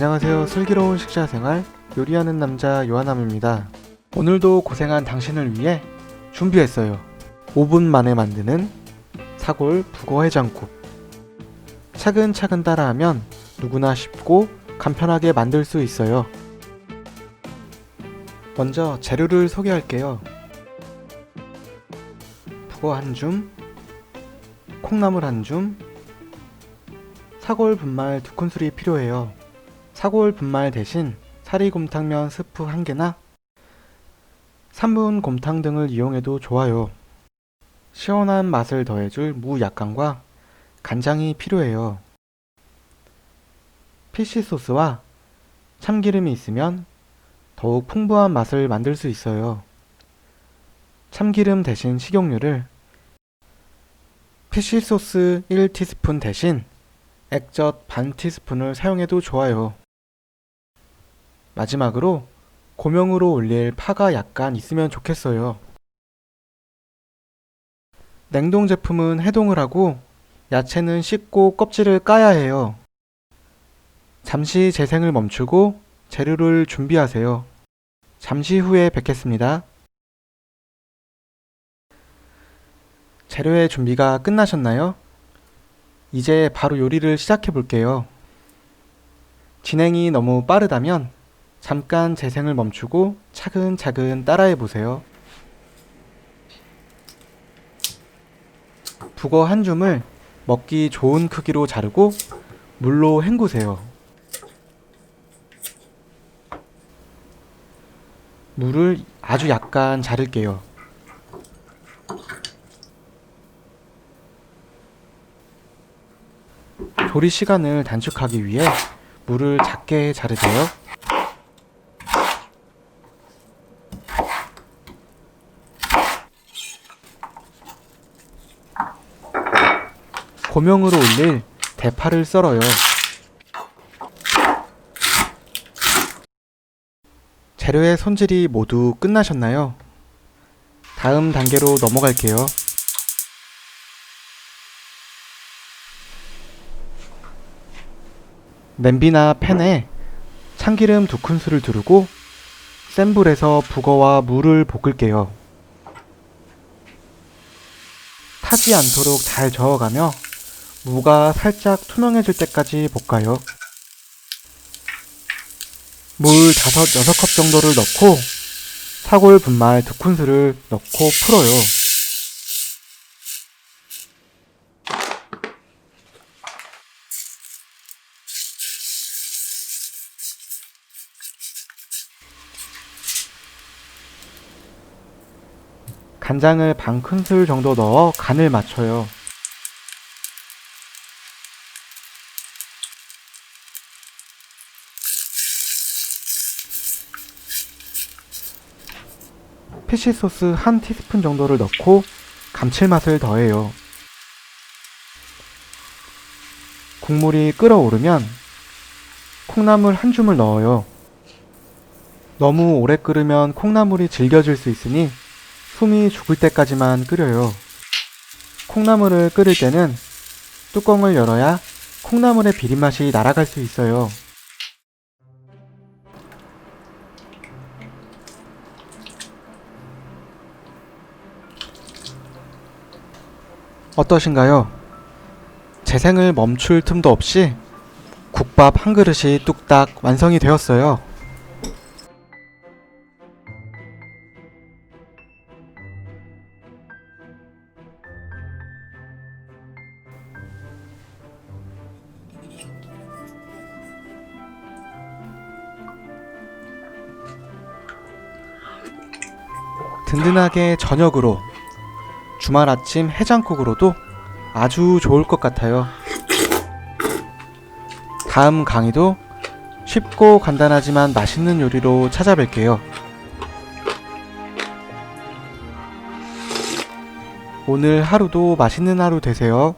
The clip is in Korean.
안녕하세요. 슬기로운 식사 생활 요리하는 남자 요한남입니다. 오늘도 고생한 당신을 위해 준비했어요. 5분 만에 만드는 사골 북어 해장국. 차근차근 따라하면 누구나 쉽고 간편하게 만들 수 있어요. 먼저 재료를 소개할게요. 북어 한 줌, 콩나물 한 줌, 사골 분말 두 큰술이 필요해요. 사골 분말 대신 사리곰탕면 스프 한 개나 3분 곰탕 등을 이용해도 좋아요. 시원한 맛을 더해줄 무 약간과 간장이 필요해요. 피쉬 소스와 참기름이 있으면 더욱 풍부한 맛을 만들 수 있어요. 참기름 대신 식용유를 피쉬 소스 1티스푼 대신 액젓 반 티스푼을 사용해도 좋아요. 마지막으로 고명으로 올릴 파가 약간 있으면 좋겠어요. 냉동 제품은 해동을 하고 야채는 씻고 껍질을 까야 해요. 잠시 재생을 멈추고 재료를 준비하세요. 잠시 후에 뵙겠습니다. 재료의 준비가 끝나셨나요? 이제 바로 요리를 시작해 볼게요. 진행이 너무 빠르다면 잠깐 재생을 멈추고 차근차근 따라해 보세요. 북어 한 줌을 먹기 좋은 크기로 자르고 물로 헹구세요. 물을 아주 약간 자를게요. 조리 시간을 단축하기 위해 물을 작게 자르세요. 고명으로 올릴 대파를 썰어요. 재료의 손질이 모두 끝나셨나요? 다음 단계로 넘어갈게요. 냄비나 팬에 참기름 두 큰술을 두르고 센 불에서 북어와 무를 볶을게요. 타지 않도록 잘 저어가며 무가 살짝 투명해질 때까지 볶아요. 물 5, 6컵 정도를 넣고 사골 분말 두 큰술을 넣고 풀어요. 간장을 반 큰술 정도 넣어 간을 맞춰요. 피쉬 소스 한 티스푼 정도를 넣고 감칠맛을 더해요. 국물이 끓어오르면 콩나물 한 줌을 넣어요. 너무 오래 끓으면 콩나물이 질겨질 수 있으니 숨이 죽을 때까지만 끓여요. 콩나물을 끓일 때는 뚜껑을 열어야 콩나물의 비린맛이 날아갈 수 있어요. 어떠신가요? 재생을 멈출 틈도 없이 국밥 한 그릇이 뚝딱 완성이 되었어요. 든든하게 저녁으로 주말 아침 해장국으로도 아주 좋을 것 같아요. 다음 강의도 쉽고 간단하지만 맛있는 요리로 찾아뵐게요. 오늘 하루도 맛있는 하루 되세요.